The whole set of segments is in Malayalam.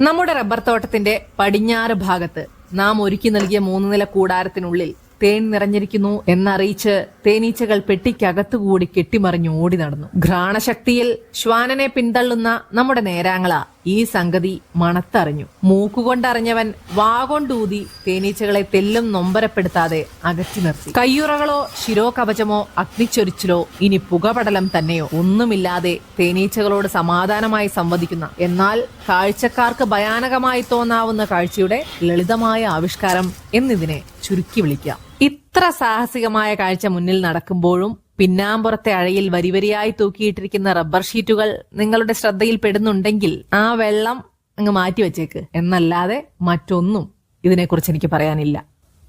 നമ്മുടെ റബ്ബർ തോട്ടത്തിന്റെ പടിഞ്ഞാറ് ഭാഗത്ത് നാം ഒരുക്കി നൽകിയ മൂന്ന് നില കൂടാരത്തിനുള്ളിൽ തേൻ നിറഞ്ഞിരിക്കുന്നു എന്നറിയിച്ച് തേനീച്ചകൾ പെട്ടിക്കകത്തുകൂടി കെട്ടിമറിഞ്ഞ് ഓടി നടന്നു. ഘ്രാണശക്തിയിൽ ശ്വാനനെ പിന്തള്ളുന്ന നമ്മുടെ നേരാങ്ങള ഈ സംഗതി മണത്തറിഞ്ഞു. മൂക്കുകൊണ്ടറിഞ്ഞവൻ വാകൊണ്ടൂതി തേനീച്ചകളെ തെല്ലും നൊമ്പരപ്പെടുത്താതെ അകറ്റി നിർത്തി. കയ്യുറകളോ ശിരോകവചമോ അഗ്നിച്ചൊരിച്ചിലോ ഇനി പുകപടലം തന്നെയോ ഒന്നുമില്ലാതെ തേനീച്ചകളോട് സമാധാനമായി സംവദിക്കുന്ന എന്നാൽ കാഴ്ചക്കാർക്ക് ഭയാനകമായി തോന്നാവുന്ന കാഴ്ചയുടെ ലളിതമായ ആവിഷ്കാരം എന്നിതിനെ ചുരുക്കി വിളിക്കാം. ഇത്ര സാഹസികമായ കാഴ്ച മുന്നിൽ നടക്കുമ്പോഴും പിന്നാമ്പുറത്തെ അഴയിൽ വരിവരിയായി തൂക്കിയിട്ടിരിക്കുന്ന റബ്ബർ ഷീറ്റുകൾ നിങ്ങളുടെ ശ്രദ്ധയിൽ പെടുന്നുണ്ടെങ്കിൽ ആ വെള്ളം അങ്ങ് മാറ്റി വെച്ചേക്ക്. എന്നല്ലാതെ മറ്റൊന്നും ഇതിനെക്കുറിച്ച് എനിക്ക് പറയാനില്ല.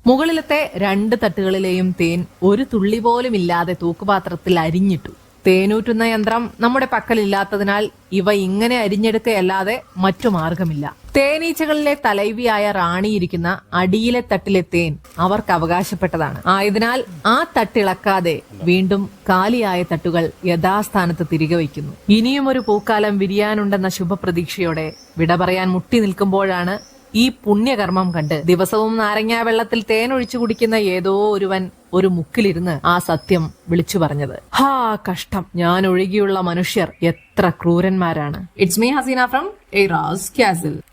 മുകളിലത്തെ രണ്ട് തട്ടുകളിലെയും തേൻ ഒരു തുള്ളി പോലും ഇല്ലാതെ തൂക്കുപാത്രത്തിൽ അരിഞ്ഞിട്ടു. തേനൂറ്റുന്ന യന്ത്രം നമ്മുടെ പക്കലില്ലാത്തതിനാൽ ഇവ ഇങ്ങനെ അരിഞ്ഞെടുക്കയല്ലാതെ മറ്റു മാർഗമില്ല. തേനീച്ചകളിലെ തലൈവിയായ റാണിയിരിക്കുന്ന അടിയിലെ തട്ടിലെ തേൻ അവർക്ക് അവകാശപ്പെട്ടതാണ്. ആയതിനാൽ ആ തട്ടിളക്കാതെ വീണ്ടും കാലിയായ തട്ടുകൾ യഥാസ്ഥാനത്ത് തിരികെ വയ്ക്കുന്നു. ഇനിയും ഒരു പൂക്കാലം വിരിയാനുണ്ടെന്ന ശുഭപ്രതീക്ഷയോടെ വിട പറയാൻ മുട്ടി നിൽക്കുമ്പോഴാണ് ഈ പുണ്യകർമ്മം കണ്ട് ദിവസവും നാരങ്ങാ വെള്ളത്തിൽ തേൻ ഒഴിച്ചു കുടിക്കുന്ന ഏതോ ഒരുവൻ ഒരു മുക്കിലിരുന്ന് ആ സത്യം വിളിച്ചു പറഞ്ഞത്. ഹാ കഷ്ടം. ഞാൻ ഒഴികെയുള്ള മനുഷ്യർ എത്ര ക്രൂരന്മാരാണ്. It's me Haseena from Eras Castle.